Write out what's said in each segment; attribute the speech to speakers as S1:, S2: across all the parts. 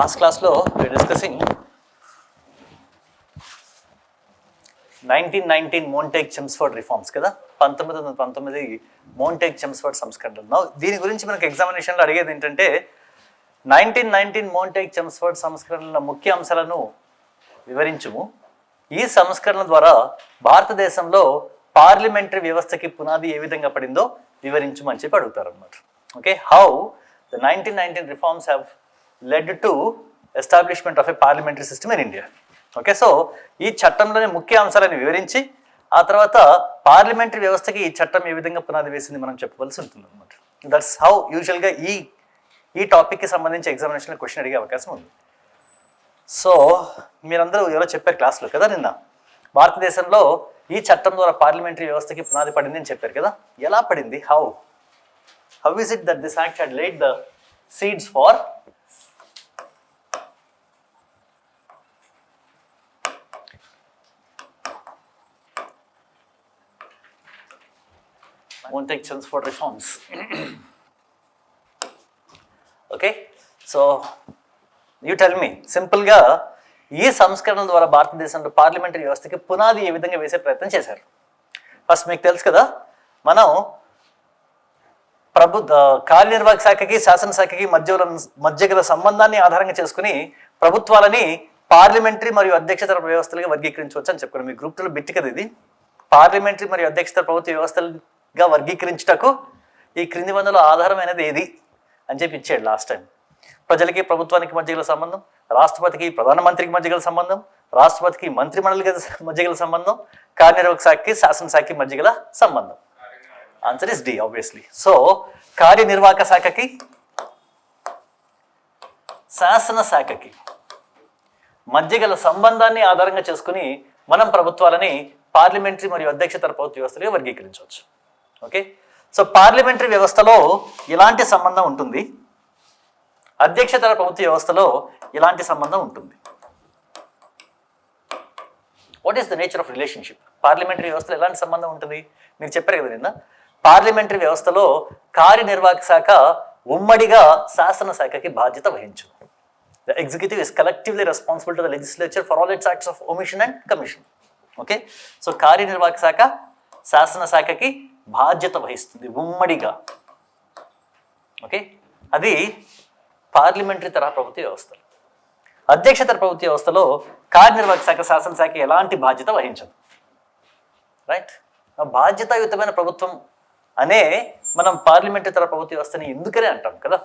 S1: Last క్లాస్లో discussing nineteen nineteen Montagu Chelmsford reforms కదా? పంతొమ్మిది వందల పంతొమ్మిది మోంటేక్ చెమ్స్ఫర్డ్ సంస్కరణలు. దీని గురించి మనకు ఎగ్జామినేషన్లో అడిగేది ఏంటంటే నైన్టీన్ నైన్టీన్ మోంటేక్ చెమ్స్ఫర్డ్ సంస్కరణల ముఖ్య అంశాలను వివరించుము. ఈ సంస్కరణ ద్వారా భారతదేశంలో పార్లమెంటరీ వ్యవస్థకి పునాది ఏ విధంగా పడిందో వివరించమని చెప్పి అడుగుతారు అనమాట okay how the nineteen nineteen reforms have led to establishment of a parliamentary system in India okay so ఈ చట్టంలోని ముఖ్య అంశాలను వివరించి ఆ తర్వాత పార్లమెంటరీ వ్యవస్థకి ఈ చట్టం ఏ విధంగా పునాది వేసింది మనం చెప్పవలసి ఉంటుంది అనమాట దట్స్ హౌ యూజువల్గా ఈ ఈ టాపిక్కి సంబంధించి ఎగ్జామినేషన్లో క్వశ్చన్ అడిగే అవకాశం ఉంది. సో మీరందరూ ఎవరో చెప్పారు క్లాస్లో కదా నిన్న? భారతదేశంలో ఈ చట్టం ద్వారా పార్లమెంటరీ వ్యవస్థకి పునాది పడింది అని చెప్పారు కదా? ఎలా పడింది? How how is it that this act had laid the seeds for won't for reforms. Okay so you tell me సింపుల్గా ఈ సంస్కరణల ద్వారా భారతదేశంలో పార్లమెంటరీ వ్యవస్థకి పునాది ఏ విధంగా వేసే ప్రయత్నం చేశారు? ఫస్ట్ మీకు తెలుసు కదా మనం ప్రభు కార్యనిర్వాహక శాఖకి శాసనశాఖకి మధ్య మధ్య గల సంబంధాన్ని ఆధారంగా చేసుకుని ప్రభుత్వాలని పార్లమెంటరీ మరియు అధ్యక్షతర వ్యవస్థలుగా వర్గీకరించవచ్చు అని చెప్పారు మీ గ్రూప్ టూలో బిట్టి కదా ఇది. పార్లమెంటరీ మరియు అధ్యక్షతర ప్రభుత్వ వ్యవస్థలు గా వర్గీకరించుటకు ఈ క్రింది వందల ఆధారమైనది ఏది అని చెప్పి ఇచ్చాడు లాస్ట్ టైం ప్రజలకి ప్రభుత్వానికి మధ్య గల సంబంధం రాష్ట్రపతికి ప్రధానమంత్రికి మధ్య గల సంబంధం రాష్ట్రపతికి మంత్రిమండలికి మధ్య గల సంబంధం కార్యనిర్వాహక శాఖకి శాసనశాఖకి మధ్య గల సంబంధం. Answer is the obviously so కార్యనిర్వాహక శాఖకి శాసన శాఖకి మధ్య గల సంబంధాన్ని ఆధారంగా చేసుకుని మనం ప్రభుత్వాలని పార్లమెంటరీ మరియు అధ్యక్ష ప్రభుత్వ వ్యవస్థలుగా వర్గీకరించవచ్చు. ఓకే? సో పార్లమెంటరీ వ్యవస్థలో ఎలాంటి సంబంధం ఉంటుంది. అధ్యక్షతర ప్రభుత్వ వ్యవస్థలో ఇలాంటి సంబంధం ఉంటుంది. What is the nature of relationship parliamentary వ్యవస్థలో ఎలాంటి సంబంధం ఉంటుంది? మీరు చెప్పారు కదా నిన్న. పార్లమెంటరీ వ్యవస్థలో కార్యనిర్వాహక శాఖ ఉమ్మడిగా శాసన శాఖకి బాధ్యత వహించు. The executive is collectively responsible to the legislature for all its acts of omission and commission okay so కార్యనిర్వాహక శాఖ శాసన శాఖకి బాధ్యత వహిస్తుంది ఉమ్మడిగా. ఓకే? అది పార్లమెంటరీ తరహా ప్రభుత్వ వ్యవస్థ అధ్యక్షతర ప్రభుత్వ వ్యవస్థలో కార్యనిర్వాహక శాఖ శాసనశాఖ ఎలాంటి బాధ్యత వహించదు. రైట్ బాధ్యతాయుతమైన ప్రభుత్వం అనే మనం పార్లమెంటరీ తర ప్రభుత్వ వ్యవస్థని ఎందుకనే అంటాం కదా?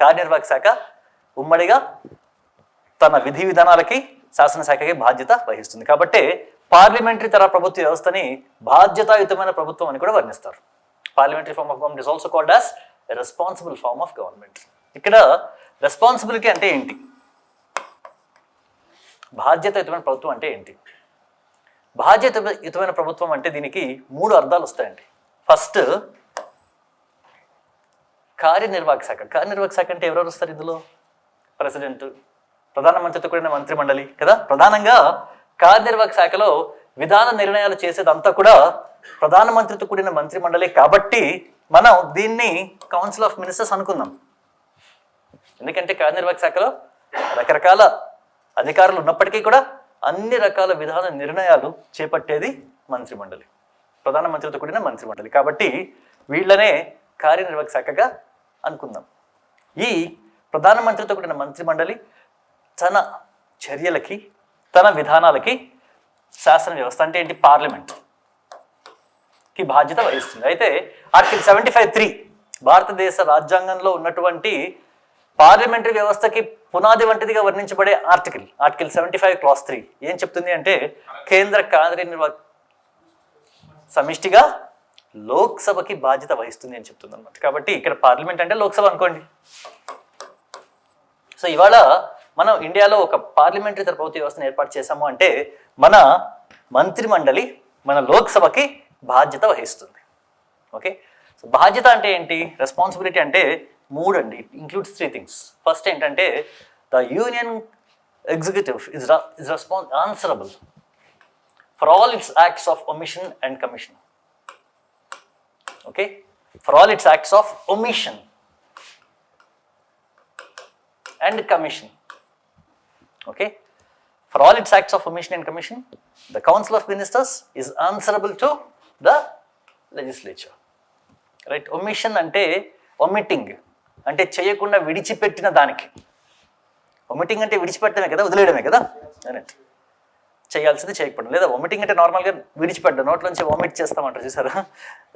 S1: కార్యనిర్వాహక శాఖ ఉమ్మడిగా తన విధి విధానాలకి శాసనశాఖకి బాధ్యత వహిస్తుంది. కాబట్టి పార్లమెంటరీ తర ప్రభుత్వ వ్యవస్థని బాధ్యతాయుతమైన ప్రభుత్వం అని కూడా వర్ణిస్తారు. Parliamentary form of government is also called as responsible form of government ఇక్కడ రెస్పాన్సిబిలిటీ అంటే ఏంటి? బాధ్యతాయుతమైన ప్రభుత్వం అంటే ఏంటి? బాధ్యతయుతమైన ప్రభుత్వం అంటే దీనికి మూడు అర్థాలు వస్తాయండి. ఫస్ట్ కార్యనిర్వాహక శాఖ. కార్యనిర్వాహక శాఖ అంటే ఎవరెవరు వస్తారు ఇందులో? ప్రెసిడెంట్ ప్రధానమంత్రితో కూడిన మంత్రిమండలి కదా? ప్రధానంగా కార్యనిర్వాహక శాఖలో విధాన నిర్ణయాలు చేసేదంతా కూడా ప్రధానమంత్రితో కూడిన మంత్రి మండలి కాబట్టి మనం దీన్ని కౌన్సిల్ ఆఫ్ మినిస్టర్స్ అనుకుందాం. ఎందుకంటే కార్యనిర్వాహక శాఖలో రకరకాల అధికారులు ఉన్నప్పటికీ కూడా అన్ని రకాల విధాన నిర్ణయాలు చేపట్టేది మంత్రిమండలి. ప్రధానమంత్రితో కూడిన మంత్రిమండలి. కాబట్టి వీళ్ళనే కార్యనిర్వాహక శాఖగా అనుకుందాం. ఈ ప్రధానమంత్రితో కూడిన మంత్రిమండలి తన చర్యలకి తన విధానాలకి శాసన వ్యవస్థ అంటే ఏంటి? పార్లమెంట్కి బాధ్యత వహిస్తుంది. అయితే ఆర్టికల్ సెవెంటీ ఫైవ్ త్రీ భారతదేశ రాజ్యాంగంలో ఉన్నటువంటి పార్లమెంటరీ వ్యవస్థకి పునాది వంటిదిగా వర్ణించబడే article article seventy five clause three ఏం చెప్తుంది అంటే కేంద్ర కార్యనిర్వాహక సమిష్టిగా లోక్సభకి బాధ్యత వహిస్తుంది అని చెప్తుంది అనమాట కాబట్టి ఇక్కడ పార్లమెంట్ అంటే లోక్సభ అనుకోండి. సో ఇవాళ మనం ఇండియాలో ఒక పార్లమెంటరీ తర ప్రభుత్వ వ్యవస్థను ఏర్పాటు చేశాము అంటే మన మంత్రిమండలి మన లోక్సభకి బాధ్యత వహిస్తుంది. ఓకే? సో బాధ్యత అంటే ఏంటి? రెస్పాన్సిబిలిటీ అంటే మూడు అండి ఇంక్లూడ్స్ త్రీ థింగ్స్ ఫస్ట్ ఏంటంటే the union executive is is response answerable for all its acts of omission and commission okay for all its acts of omission and commission Okay? For all its acts of omission and commission, the Council of Ministers is answerable to the legislature. Right omission అంటే omitting అంటే చేయకుండా విడిచిపెట్టిన దానికి. ఒమిటింగ్ అంటే విడిచిపెట్టడమే కదా వదిలేయడమే కదా? Right చేయాల్సింది చేయకపోవడం. లేదా ఒమిటింగ్ అంటే నార్మల్గా విడిచిపెట్టడం. నోట్లోంచి వామిట్ చేస్తామంటారు చూసారా?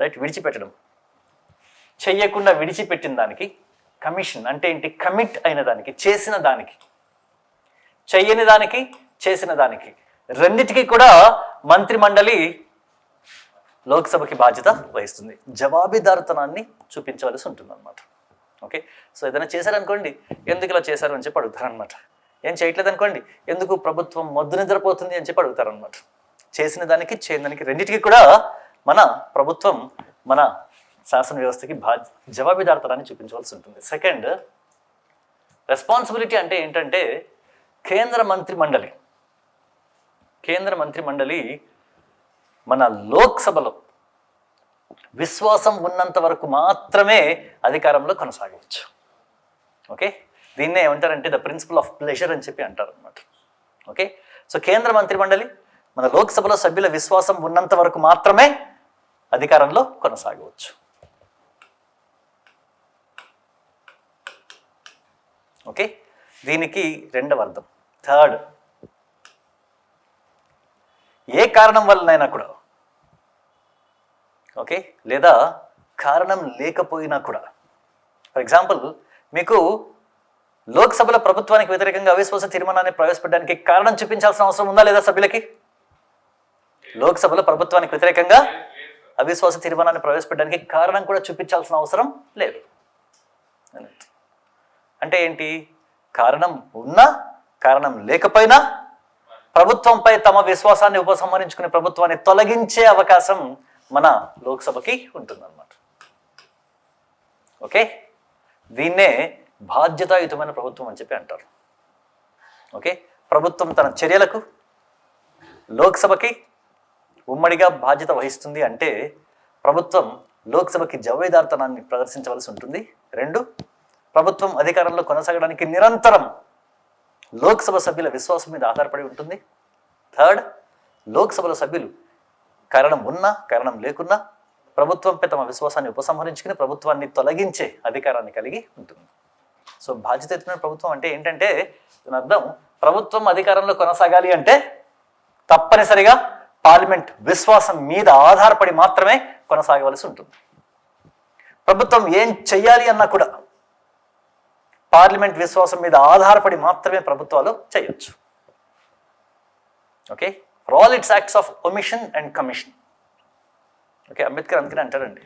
S1: రైట్ విడిచిపెట్టడం. చెయ్యకుండా విడిచిపెట్టిన దానికి కమిషన్ అంటే ఏంటి? కమిట్ అయిన దానికి చేసిన దానికి. చెయ్యని దానికి చేసిన దానికి. రెండిటికి కూడా మంత్రి మండలి లోక్సభకి బాధ్యత వహిస్తుంది. జవాబీదారుతనాన్ని చూపించవలసి ఉంటుంది అనమాట ఓకే? సో ఏదైనా చేశారనుకోండి ఎందుకు ఇలా చేశారు అని చెప్పి అడుగుతారనమాట ఏం చేయట్లేదు అనుకోండి ఎందుకు ప్రభుత్వం మొద్దు నిద్రపోతుంది అని చెప్పి అడుగుతారనమాట చేసిన దానికి చేయని దానికి రెండింటికి కూడా మన ప్రభుత్వం మన శాసన వ్యవస్థకి బా జవాబుదారుతనాన్ని చూపించవలసి ఉంటుంది. సెకండ్ రెస్పాన్సిబిలిటీ అంటే ఏంటంటే కేంద్ర మంత్రి మండలి. కేంద్ర మంత్రి మండలి మన లోక్సభలో విశ్వాసం ఉన్నంత వరకు మాత్రమే అధికారంలో కొనసాగవచ్చు. ఓకే? దీన్నే ఏమంటారంటే ద ప్రిన్సిపల్ ఆఫ్ ప్లెజర్ అని చెప్పి అంటారు అనమాట ఓకే? సో కేంద్ర మంత్రి మండలి మన లోక్సభలో సభ్యుల విశ్వాసం ఉన్నంత వరకు మాత్రమే అధికారంలో కొనసాగవచ్చు. ఓకే? దీనికి రెండవ అర్థం. థర్డ్. ఏ కారణం వల్లనైనా కూడా. ఓకే? లేదా కారణం లేకపోయినా కూడా. ఫర్ ఎగ్జాంపుల్ మీకు లోక్సభలో ప్రభుత్వానికి వ్యతిరేకంగా అవిశ్వాస తీర్మానాన్ని ప్రవేశపెట్టడానికి కారణం చూపించాల్సిన అవసరం ఉందా లేదా సభ్యులకి? లోక్సభలో ప్రభుత్వానికి వ్యతిరేకంగా అవిశ్వాస తీర్మానాన్ని ప్రవేశపెట్టడానికి కారణం కూడా చూపించాల్సిన అవసరం లేదు. అంటే ఏంటి? కారణం ఉన్నా కారణం లేకపోయినా ప్రభుత్వంపై తమ విశ్వాసాన్ని ఉపసంహరించుకునే ప్రభుత్వాన్ని తొలగించే అవకాశం మన లోక్సభకి ఉంటుందన్నమాట. ఓకే? దీన్నే బాధ్యతాయుతమైన ప్రభుత్వం అని చెప్పి అంటారు. ఓకే? ప్రభుత్వం తన చర్యలకు లోక్సభకి ఉమ్మడిగా బాధ్యత వహిస్తుంది అంటే ప్రభుత్వం లోక్సభకి జవేదార్తనాన్ని ప్రదర్శించవలసి ఉంటుంది. రెండు ప్రభుత్వం అధికారంలో కొనసాగడానికి నిరంతరం లోక్సభ సభ్యుల విశ్వాసం మీద ఆధారపడి ఉంటుంది. థర్డ్ లోక్సభలో సభ్యులు కారణం ఉన్నా కారణం లేకున్నా ప్రభుత్వంపై తమ విశ్వాసాన్ని ఉపసంహరించుకుని ప్రభుత్వాన్ని తొలగించే అధికారాన్ని కలిగి ఉంటుంది. సో బాధ్యత ఎత్తున ప్రభుత్వం అంటే ఏంటంటే దాని అర్థం ప్రభుత్వం అధికారంలో కొనసాగాలి అంటే తప్పనిసరిగా పార్లమెంట్ విశ్వాసం మీద ఆధారపడి మాత్రమే కొనసాగవలసి ఉంటుంది. ప్రభుత్వం ఏం చెయ్యాలి అన్నా కూడా పార్లమెంట్ విశ్వాసం మీద ఆధారపడి మాత్రమే ప్రభుత్వాలు చేయొచ్చు. Okay all its acts of omission and commission okay Ambedkar అందుకని అంటారండి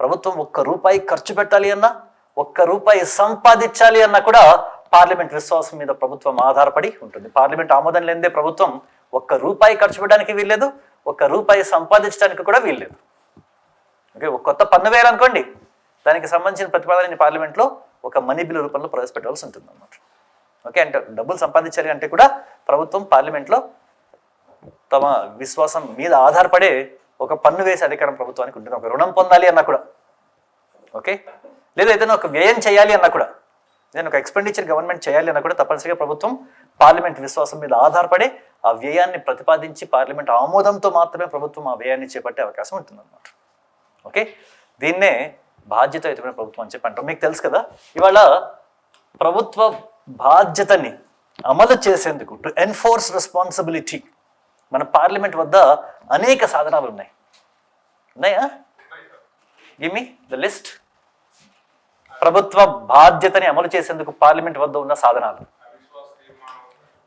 S1: ప్రభుత్వం ఒక్క రూపాయి ఖర్చు పెట్టాలి అన్నా ఒక్క రూపాయి సంపాదించాలి అన్నా కూడా పార్లమెంట్ విశ్వాసం మీద ప్రభుత్వం ఆధారపడి ఉంటుంది. పార్లమెంట్ ఆమోదం లేనిదే ప్రభుత్వం ఒక్క రూపాయి ఖర్చు పెట్టడానికి వీల్లేదు ఒక్క రూపాయి సంపాదించడానికి కూడా వీల్లేదు. ఓకే ఒక కొత్త పన్ను వేయాలనుకోండి దానికి సంబంధించిన ప్రతిపాదనని పార్లమెంట్లో ఒక మనీ బిల్ రూపంలో ప్రవేశపెట్టవలసి ఉంటుంది అన్నమాట ఓకే అంటే డబ్బులు సంపాదించాలి అంటే కూడా ప్రభుత్వం పార్లమెంట్లో తమ విశ్వాసం మీద ఆధారపడే ఒక పన్ను వేసే అధికారం ప్రభుత్వానికి ఉంటుంది. ఒక రుణం పొందాలి అన్నా కూడా. ఓకే లేదా ఏదైనా ఒక వ్యయం చేయాలి అన్నా కూడా. నేను ఒక ఎక్స్పెండిచర్ గవర్నమెంట్ చేయాలి అన్నా కూడా తప్పనిసరిగా ప్రభుత్వం పార్లమెంట్ విశ్వాసం మీద ఆధారపడి ఆ వ్యయాన్ని ప్రతిపాదించి పార్లమెంట్ ఆమోదంతో మాత్రమే ప్రభుత్వం ఆ వ్యయాన్ని చేపట్టే అవకాశం ఉంటుందన్నమాట. ఓకే దీన్నే బాధ్యతాయుతమైన ప్రభుత్వం అని చెప్పి అంటాం మీకు తెలుసు కదా ఇవాళ ప్రభుత్వ బాధ్యతని అమలు చేసేందుకు టు ఎన్ఫోర్స్ రెస్పాన్సిబిలిటీ మన పార్లమెంట్ వద్ద అనేక సాధనాలు ఉన్నాయి. ఉన్నాయా? గివ్ ద లిస్ట్ ప్రభుత్వ బాధ్యతని అమలు చేసేందుకు పార్లమెంట్ వద్ద ఉన్న సాధనాలు.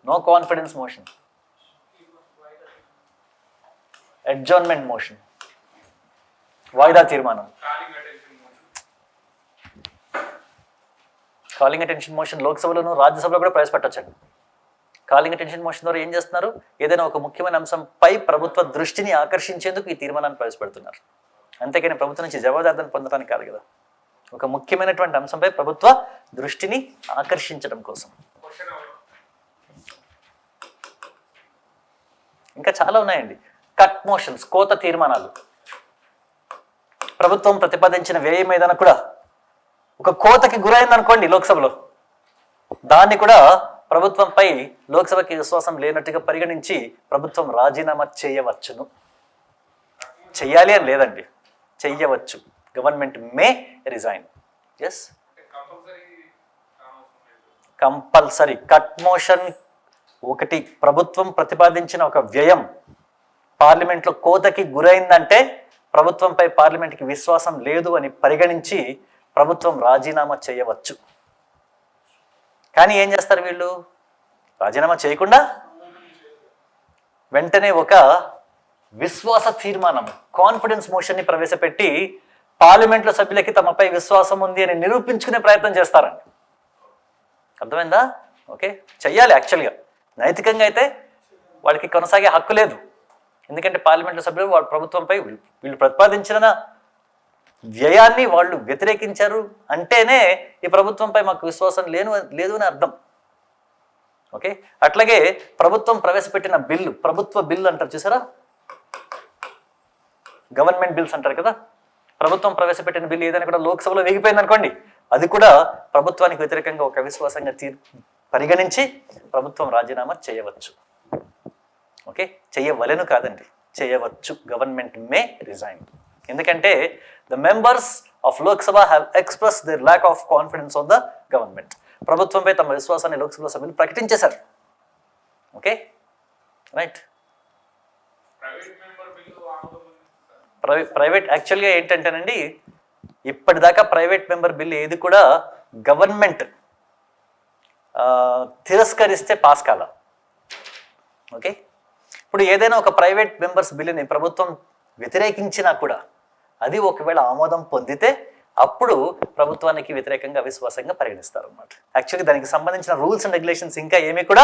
S1: No confidence motion adjournment motion వాయిదా తీర్మానం. కాలింగ్ అటెన్షన్ మోషన్ లోక్సభలోనూ రాజ్యసభలో కూడా ప్రవేశపెట్టచ్చండి. కాలింగ్ అటెన్షన్ మోషన్ ద్వారా ఏం చేస్తున్నారు? ఏదైనా ఒక ముఖ్యమైన అంశంపై ప్రభుత్వ దృష్టిని ఆకర్షించేందుకు ఈ తీర్మానాన్ని ప్రవేశపెడుతున్నారు. అంతేకాని ప్రభుత్వం నుంచి జవాబుదార్థాన్ని పొందడానికి కాదు కదా. ఒక ముఖ్యమైనటువంటి అంశంపై ప్రభుత్వ దృష్టిని ఆకర్షించడం కోసం. ఇంకా చాలా ఉన్నాయండి. కట్ మోషన్స్ కోత తీర్మానాలు. ప్రభుత్వం ప్రతిపాదించిన వ్యయం ఏదైనా కూడా ఒక కోతకి గురైంది అనుకోండి లోక్సభలో. దాన్ని కూడా ప్రభుత్వంపై లోక్సభకి విశ్వాసం లేనట్టుగా పరిగణించి ప్రభుత్వం రాజీనామా చేయవచ్చును. చెయ్యాలి అని లేదండి. చెయ్యవచ్చు. Government may resign. Yes compulsory cut motion ఒకటి. ప్రభుత్వం ప్రతిపాదించిన ఒక వ్యయం పార్లమెంట్లో కోతకి గురైందంటే ప్రభుత్వంపై పార్లమెంట్కి విశ్వాసం లేదు అని పరిగణించి ప్రభుత్వం రాజీనామా చేయవచ్చు. కానీ ఏం చేస్తారు వీళ్ళు? రాజీనామా చేయకుండా వెంటనే ఒక విశ్వాస తీర్మానం కాన్ఫిడెన్స్ మోషన్ని ప్రవేశపెట్టి పార్లమెంట్లో సభ్యులకి తమపై విశ్వాసం ఉంది అని నిరూపించుకునే ప్రయత్నం చేస్తారండి. అర్థమైందా? ఓకే? చెయ్యాలి యాక్చువల్గా నైతికంగా అయితే వాళ్ళకి కొనసాగే హక్కు లేదు. ఎందుకంటే పార్లమెంట్లో సభ్యులు వాళ్ళ ప్రభుత్వంపై వీళ్ళు- వీళ్ళు ప్రతిపాదించిన వ్యయాన్ని వాళ్ళు వ్యతిరేకించారు అంటేనే ఈ ప్రభుత్వంపై మాకు విశ్వాసం లేను లేదు అని అర్థం. ఓకే? అట్లాగే ప్రభుత్వం ప్రవేశపెట్టిన బిల్లు ప్రభుత్వ బిల్లు అంటారు చూసారా? గవర్నమెంట్ బిల్స్ అంటారు కదా? ప్రభుత్వం ప్రవేశపెట్టిన బిల్లు ఏదైనా కూడా లోక్సభలో వేగిపోయింది అనుకోండి అది కూడా ప్రభుత్వానికి వ్యతిరేకంగా ఒక విశ్వాసంగా తీ పరిగణించి ప్రభుత్వం రాజీనామా చేయవచ్చు. ఓకే? చేయవలెను కాదండి. చేయవచ్చు. Government may resign. ఎందుకంటే the members of Lok Sabha have express their lack of confidence on the government ప్రభుత్వంపై తమ విశ్వాసాన్ని లోక్సభ సభ్యులు ప్రకటించేశారు. ఓకే రైట్
S2: ప్రైవేట్
S1: ప్రైవేట్ యాక్చువల్గా ఏంటంటేనండి ఇప్పటిదాకా ప్రైవేట్ మెంబర్ బిల్ ఏది కూడా గవర్నమెంట్ తిరస్కరిస్తే పాస్ కాల. ఓకే ఇప్పుడు ఏదైనా ఒక ప్రైవేట్ మెంబర్స్ బిల్లుని ప్రభుత్వం వ్యతిరేకించినా కూడా అది ఒకవేళ ఆమోదం పొందితే అప్పుడు ప్రభుత్వానికి వ్యతిరేకంగా అవిశ్వాసంగా పరిగణిస్తారు అనమాట యాక్చువల్లీ దానికి సంబంధించిన రూల్స్ అండ్ రెగ్యులేషన్స్ ఇంకా ఏమీ కూడా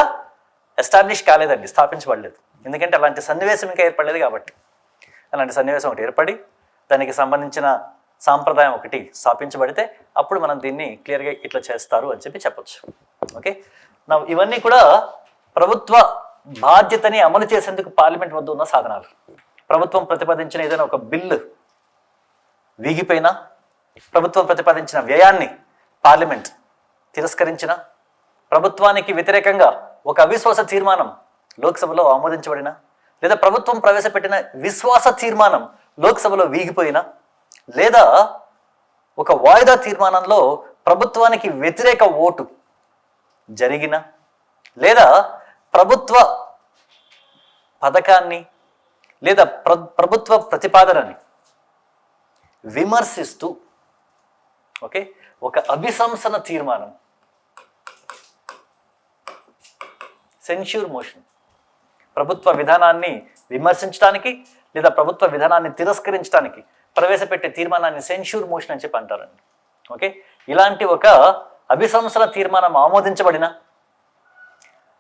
S1: ఎస్టాబ్లిష్ కాలేదండి స్థాపించబడలేదు. ఎందుకంటే అలాంటి సన్నివేశం ఇంకా ఏర్పడలేదు కాబట్టి. అలాంటి సన్నివేశం ఒకటి ఏర్పడి దానికి సంబంధించిన సాంప్రదాయం ఒకటి స్థాపించబడితే అప్పుడు మనం దీన్ని క్లియర్గా ఇట్లా చేస్తారు అని చెప్పి చెప్పొచ్చు. ఓకే నా ఇవన్నీ కూడా ప్రభుత్వ బాధ్యతని అమలు చేసేందుకు పార్లమెంట్ వద్ద ఉన్న సాధనాలు. ప్రభుత్వం ప్రతిపాదించిన ఏదైనా ఒక బిల్లు వీగిపోయినా ప్రభుత్వం ప్రతిపాదించిన వ్యయాన్ని పార్లమెంట్ తిరస్కరించిన ప్రభుత్వానికి వ్యతిరేకంగా ఒక అవిశ్వాస తీర్మానం లోక్సభలో ఆమోదించబడిన లేదా ప్రభుత్వం ప్రవేశపెట్టిన విశ్వాస తీర్మానం లోక్సభలో వీగిపోయినా లేదా ఒక వాయిదా తీర్మానంలో ప్రభుత్వానికి వ్యతిరేక ఓటు జరిగిన లేదా ప్రభుత్వ పథకాన్ని లేదా ప్ర ప్రభుత్వ ప్రతిపాదనని విమర్శిస్తూ ఓకే ఒక అభిశంసన తీర్మానం. Censure motion. ప్రభుత్వ విధానాన్ని విమర్శించడానికి లేదా ప్రభుత్వ విధానాన్ని తిరస్కరించడానికి ప్రవేశపెట్టే తీర్మానాన్ని సెన్ష్యూర్ మోషన్ అని చెప్పి అంటారండి. ఓకే ఇలాంటి ఒక అభిశంసన తీర్మానం ఆమోదించబడిన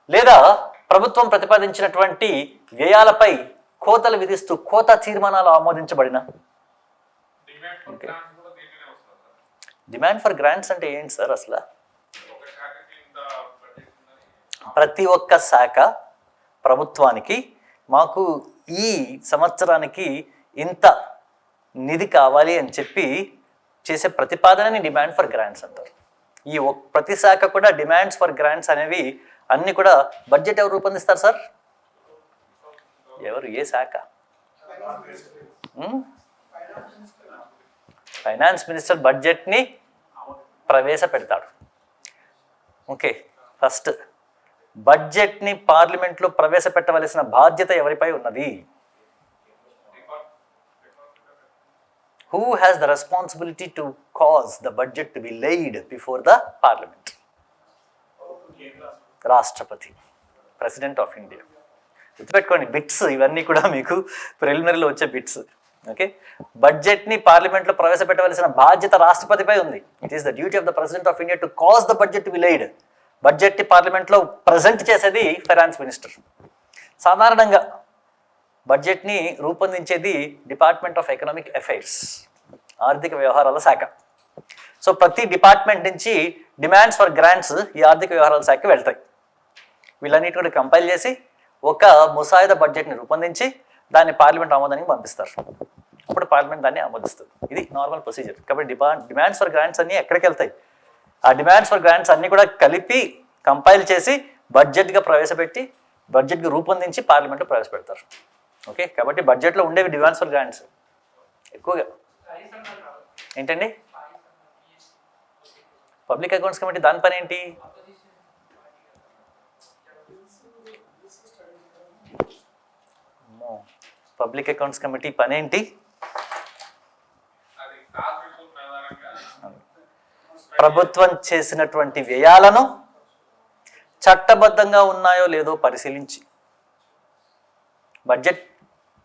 S1: లేదా ప్రభుత్వం ప్రతిపాదించినటువంటి వ్యయాలపై కోతలు విధిస్తూ కోత తీర్మానాలు ఆమోదించబడిన?
S2: డిమాండ్ ఫర్ గ్రాంట్స్
S1: అంటే ఏంటి సార్ అసలు? ప్రతి ఒక్క శాఖ ప్రభుత్వానికి మాకు ఈ సంవత్సరానికి ఇంత నిధి కావాలి అని చెప్పి చేసే ప్రతిపాదనని డిమాండ్ ఫర్ గ్రాంట్స్ అంటారు. ఈ ప్రతి శాఖ కూడా డిమాండ్స్ ఫర్ గ్రాంట్స్ అనేవి అన్ని కూడా బడ్జెట్ ఎవరు రూపొందిస్తారు సార్? ఎవరు? ఏ శాఖ? ఫైనాన్స్ మినిస్టర్ బడ్జెట్ని ప్రవేశపెడతాడు. Okay first. బడ్జెట్ని పార్లమెంట్లో ప్రవేశపెట్టవలసిన బాధ్యత ఎవరిపై ఉన్నది? Who has the responsibility to cause the budget to be laid before the parliament రాష్ట్రపతి ప్రెసిడెంట్ ఆఫ్ ఇండియా గుర్తుపెట్టుకోండి బిట్స్ ఇవన్నీ కూడా మీకు ప్రిలిమినరీలో వచ్చే బిట్స్ ఓకే బడ్జెట్ని పార్లమెంట్లో ప్రవేశపెట్టవలసిన బాధ్యత రాష్ట్రపతిపై ఉంది. It is the duty of the president of India to cause the budget to be laid బడ్జెట్ని పార్లమెంట్లో ప్రజెంట్ చేసేది ఫైనాన్స్ మినిస్టర్ సాధారణంగా బడ్జెట్ని రూపొందించేది డిపార్ట్మెంట్ ఆఫ్ ఎకనామిక్ అఫైర్స్ ఆర్థిక వ్యవహారాల శాఖ. సో ప్రతి డిపార్ట్మెంట్ నుంచి డిమాండ్స్ ఫర్ గ్రాంట్స్ ఈ ఆర్థిక వ్యవహారాల శాఖకి వెళ్తాయి. వీళ్ళన్నిటి కూడా కంపైల్ చేసి ఒక ముసాయిదా బడ్జెట్ని రూపొందించి దాన్ని పార్లమెంట్ ఆమోదానికి పంపిస్తారు. అప్పుడు పార్లమెంట్ దాన్ని ఆమోదిస్తుంది. ఇది నార్మల్ ప్రొసీజర్ కాబట్టి డిమాండ్ డిమాండ్స్ ఫర్ గ్రాంట్స్ అన్నీ ఎక్కడికి వెళ్తాయి? ఆ డిమాండ్స్ ఫర్ గ్రాంట్స్ అన్నీ కూడా కలిపి కంపైల్ చేసి బడ్జెట్గా ప్రవేశపెట్టి బడ్జెట్గా రూపొందించి పార్లమెంట్లో ప్రవేశపెడతారు. ఓకే? కాబట్టి బడ్జెట్లో ఉండేవి డిమాండ్స్ ఫర్ గ్రాంట్స్ ఎక్కువగా. ఏంటండి? పబ్లిక్ అకౌంట్స్ కమిటీ దాని పని ఏంటి పబ్లిక్ అకౌంట్స్ కమిటీ పని ఏంటి
S2: అది కాల్ రిపోర్ట్ ఆధారంగా
S1: ప్రభుత్వం చేసినటువంటి వ్యయాలను చట్టబద్ధంగా ఉన్నాయో లేదో పరిశీలించి. బడ్జెట్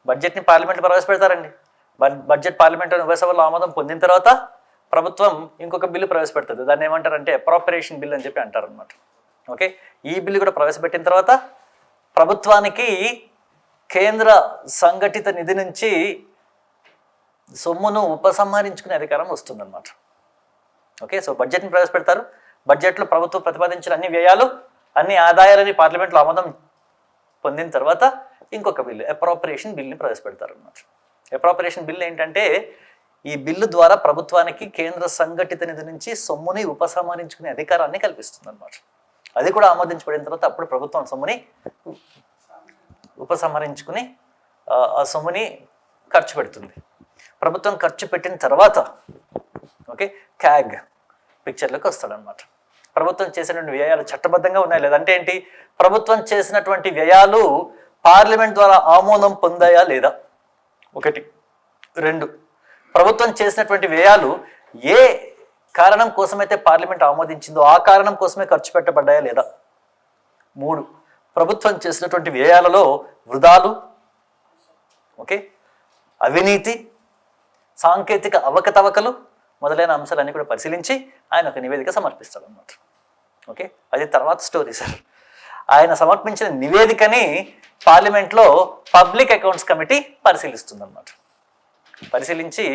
S1: బడ్జెట్ని పార్లమెంట్లో ప్రవేశపెడతారండి. బడ్- బడ్జెట్ పార్లమెంట్లో ఉభయ సభలో ఆమోదం పొందిన తర్వాత ప్రభుత్వం ఇంకొక బిల్లు ప్రవేశపెడుతుంది. దాన్ని ఏమంటారంటే అప్రాపరేషన్ బిల్ అని చెప్పి అంటారు అనమాట ఓకే? ఈ బిల్లు కూడా ప్రవేశపెట్టిన తర్వాత ప్రభుత్వానికి కేంద్ర సంఘటిత నిధి నుంచి సొమ్మును ఉపసంహరించుకునే అధికారం వస్తుందన్నమాట. ఓకే సో బడ్జెట్ని ప్రవేశపెడతారు. బడ్జెట్లో ప్రభుత్వం ప్రతిపాదించిన అన్ని వ్యయాలు అన్ని ఆదాయాలని పార్లమెంట్లో ఆమోదం పొందిన తర్వాత ఇంకొక బిల్లు అప్రాపరేషన్ బిల్ని ప్రవేశపెడతారు అన్నమాట అప్రాపరేషన్ బిల్ ఏంటంటే ఈ బిల్లు ద్వారా ప్రభుత్వానికి కేంద్ర సంఘటిత నిధి నుంచి సొమ్ముని ఉపసంహరించుకునే అధికారాన్ని కల్పిస్తుంది అనమాట అది కూడా ఆమోదించబడిన తర్వాత అప్పుడు ప్రభుత్వం సొమ్ముని ఉపసంహరించుకుని ఆ, సొమ్ముని ఖర్చు పెడుతుంది. ప్రభుత్వం ఖర్చు పెట్టిన తర్వాత ఓకే క్యాగ్ పిక్చర్లోకి వస్తాడనమాట ప్రభుత్వం చేసినటువంటి వ్యయాలు చట్టబద్ధంగా ఉన్నాయి లేదంటే ఏంటి? ప్రభుత్వం చేసినటువంటి వ్యయాలు పార్లమెంట్ ద్వారా ఆమోదం పొందాయా లేదా? ఒకటి. రెండు. ప్రభుత్వం చేసినటువంటి వ్యయాలు ఏ కారణం కోసమైతే పార్లమెంట్ ఆమోదించిందో ఆ కారణం కోసమే ఖర్చు పెట్టబడ్డాయా లేదా? మూడు. ప్రభుత్వం చేసినటువంటి వ్యయాలలో వృధాలు ఓకే? అవినీతి సాంకేతిక అవకతవకలు మొదలైన అంశాలన్నీ కూడా పరిశీలించి ఆయన ఒక నివేదిక సమర్పిస్తాడు అనమాట ఓకే? అది తర్వాత స్టోరీ సార్. ఆయన సమర్పించిన నివేదికని పార్లమెంట్లో పబ్లిక్ అకౌంట్స్ కమిటీ పరిశీలిస్తుందన్నమాట. పరిశీలించి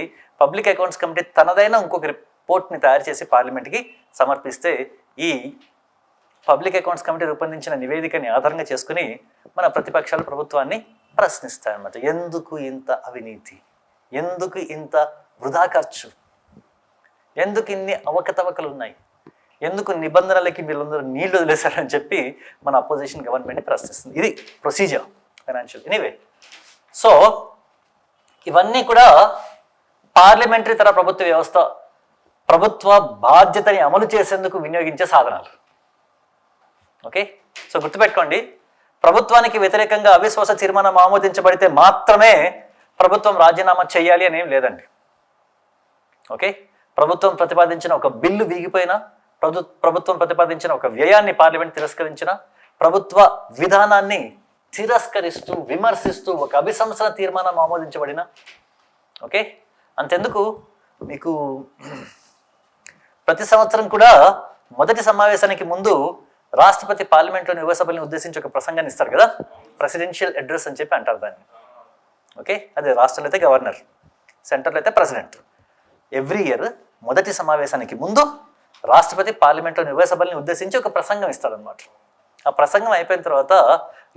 S1: పబ్లిక్ అకౌంట్స్ కమిటీ తనదైన ఇంకొక రిపోర్ట్ని తయారు చేసి పార్లమెంట్కి సమర్పిస్తే ఈ పబ్లిక్ అకౌంట్స్ కమిటీ రూపొందించిన నివేదికని ఆధారంగా చేసుకుని మన ప్రతిపక్షాలు ప్రభుత్వాన్ని ప్రశ్నిస్తాయన్నమాట ఎందుకు ఇంత అవినీతి? ఎందుకు ఇంత వృధా ఖర్చు? ఎందుకు ఇన్ని అవకతవకలు ఉన్నాయి ఎందుకు నిబంధనలకి వీళ్ళందరూ నీళ్ళు వదిలేశారని చెప్పి మన అపోజిషన్ గవర్నమెంట్ని ప్రశ్నిస్తుంది. ఇది ప్రొసీజర్ ఫైనాన్షియల్ ఎనీవే సో ఇవన్నీ కూడా పార్లమెంటరీ తర ప్రభుత్వ వ్యవస్థ ప్రభుత్వ బాధ్యతని అమలు చేసేందుకు వినియోగించే సాధనాలు. ఓకే? సో గుర్తుపెట్టుకోండి ప్రభుత్వానికి వ్యతిరేకంగా అవిశ్వాస తీర్మానం ఆమోదించబడితే మాత్రమే ప్రభుత్వం రాజీనామా చేయాలి అని ఏం లేదండి. ఓకే? ప్రభుత్వం ప్రతిపాదించిన ఒక బిల్లు వీగిపోయినా ప్రభు ప్రభుత్వం ప్రతిపాదించిన ఒక వ్యయాన్ని పార్లమెంట్ తిరస్కరించిన ప్రభుత్వ విధానాన్ని తిరస్కరిస్తూ విమర్శిస్తూ ఒక అభిశంసన తీర్మానం ఆమోదించబడిన ఓకే? అంతెందుకు? మీకు ప్రతి సంవత్సరం కూడా మొదటి సమావేశానికి ముందు రాష్ట్రపతి పార్లమెంట్లోని యువ సభల్ని ఉద్దేశించి ఒక ప్రసంగాన్ని ఇస్తారు కదా? ప్రెసిడెన్షియల్ అడ్రస్ అని చెప్పి అంటారు దాన్ని. ఓకే? అదే రాష్ట్రంలో అయితే గవర్నర్ సెంటర్లో అయితే ప్రెసిడెంట్ ఎవ్రీ ఇయర్ మొదటి సమావేశానికి ముందు రాష్ట్రపతి పార్లమెంట్లోని యువసభలను సభల్ని ఉద్దేశించి ఒక ప్రసంగం ఇస్తాడనమాట ఆ ప్రసంగం అయిపోయిన తర్వాత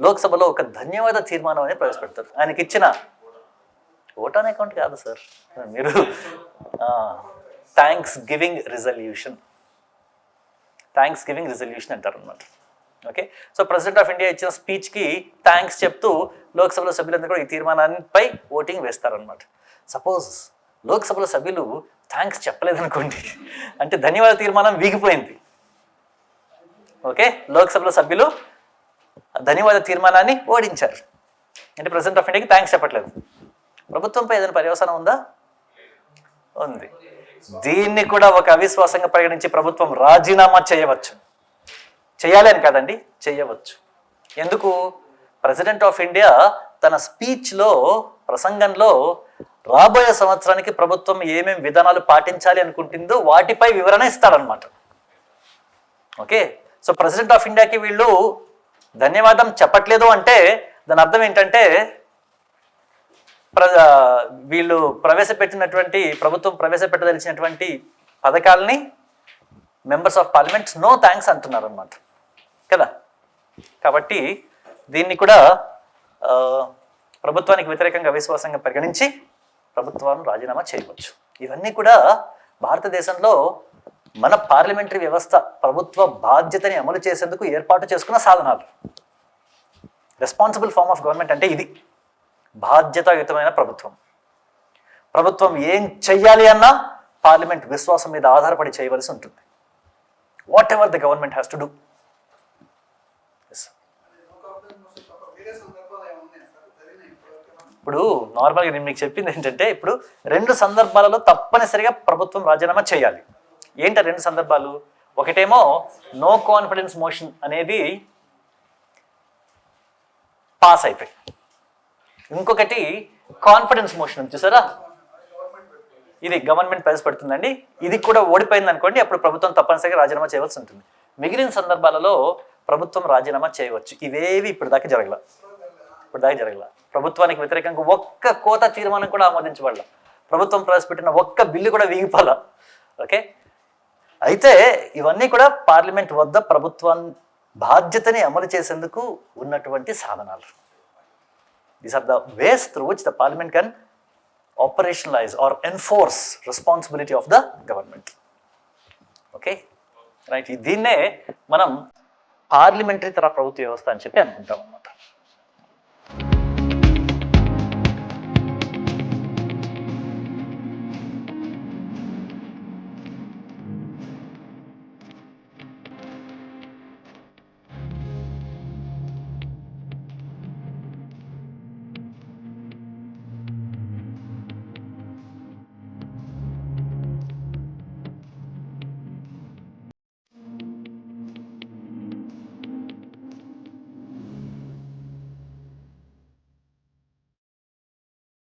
S1: లోక్సభలో ఒక ధన్యవాద తీర్మానం అనేది ప్రవేశపెడతారు. ఆయనకి ఇచ్చిన ఓటాన్ అకౌంట్ కాదు సార్. మీరు thanks giving resolution thanks giving resolution అంటారు అనమాట okay so president of India ఇచ్చిన స్పీచ్కి థ్యాంక్స్ చెప్తూ లోక్సభలో సభ్యులందరూ కూడా ఈ తీర్మానాన్నిపై ఓటింగ్ వేస్తారనమాట సపోజ్ లోక్సభలో సభ్యులు థ్యాంక్స్ చెప్పలేదనుకోండి అంటే ధన్యవాద తీర్మానం వీగిపోయింది. ఓకే లోక్సభలో సభ్యులు ధన్యవాద తీర్మానాన్ని ఓడించారు. అంటే ప్రెసిడెంట్ ఆఫ్ ఇండియాకి థ్యాంక్స్ చెప్పట్లేదు. ప్రభుత్వంపై ఏదైనా పర్యవసానం ఉందా? ఉంది. దీన్ని కూడా ఒక అవిశ్వాసంగా పరిగణించి ప్రభుత్వం రాజీనామా చేయవచ్చు. చేయాలని అని కాదండి చేయవచ్చు. ఎందుకు? ప్రెసిడెంట్ ఆఫ్ ఇండియా తన స్పీచ్లో ప్రసంగంలో రాబోయే సంవత్సరానికి ప్రభుత్వం ఏమేం విధానాలు పాటించాలి అనుకుంటుందో వాటిపై వివరణ ఇస్తాడనమాట ఓకే? సో ప్రెసిడెంట్ ఆఫ్ ఇండియాకి వీళ్ళు ధన్యవాదం చెప్పట్లేదు అంటే దాని అర్థం ఏంటంటే ప్ర వీళ్ళు ప్రవేశపెట్టినటువంటి ప్రభుత్వం ప్రవేశపెట్టదలిచినటువంటి పథకాలని members of parliament no thanks అంటున్నారు అనమాట కదా? కాబట్టి దీన్ని కూడా ప్రభుత్వానికి వ్యతిరేకంగా అవిశ్వాసంగా పరిగణించి ప్రభుత్వాన్ని రాజీనామా చేయవచ్చు. ఇవన్నీ కూడా భారతదేశంలో మన పార్లమెంటరీ వ్యవస్థ ప్రభుత్వ బాధ్యతని అమలు చేసేందుకు ఏర్పాటు చేసుకున్న సాధనాలు. రెస్పాన్సిబుల్ ఫార్మ్ ఆఫ్ గవర్నమెంట్ అంటే ఇది. బాధ్యతాయుతమైన ప్రభుత్వం. ప్రభుత్వం ఏం చెయ్యాలి అన్నా పార్లమెంట్ విశ్వాసం మీద ఆధారపడి చేయవలసి ఉంటుంది. Whatever the government has to do ఇప్పుడు నార్మల్గా నేను మీకు చెప్పింది ఏంటంటే ఇప్పుడు రెండు సందర్భాలలో తప్పనిసరిగా ప్రభుత్వం రాజీనామా చేయాలి. ఏంటి రెండు సందర్భాలు? ఒకటేమో నో కాన్ఫిడెన్స్ మోషన్ అనేది పాస్ అయిపోయింది. ఇంకొకటి కాన్ఫిడెన్స్ మోషన్ చూసారా? ఇది గవర్నమెంట్ ప్రవేశపెడుతుందండి ఇది కూడా ఓడిపోయింది అనుకోండి అప్పుడు ప్రభుత్వం తప్పనిసరిగా రాజీనామా చేయవలసి ఉంటుంది. మిగిలిన సందర్భాలలో ప్రభుత్వం రాజీనామా చేయవచ్చు. ఇవేవి ఇప్పుడు దాకా జరగల. ఇప్పుడు దాకా జరగల. ప్రభుత్వానికి వ్యతిరేకంగా ఒక్క కోత తీర్మానం కూడా ఆమోదించబడాల. ప్రభుత్వం ప్రవేశపెట్టిన ఒక్క బిల్లు కూడా వీగిపోలా. ఓకే? అయితే ఇవన్నీ కూడా పార్లమెంట్ వద్ద ప్రభుత్వం బాధ్యతని అమలు చేసేందుకు ఉన్నటువంటి సాధనాలు. These are the ways through which the parliament can operationalize or enforce responsibility of the government. Okay right దీన్నే మనం పార్లమెంటరీ తర ప్రభుత్వ వ్యవస్థ అని చెప్పి అనుకుంటాం.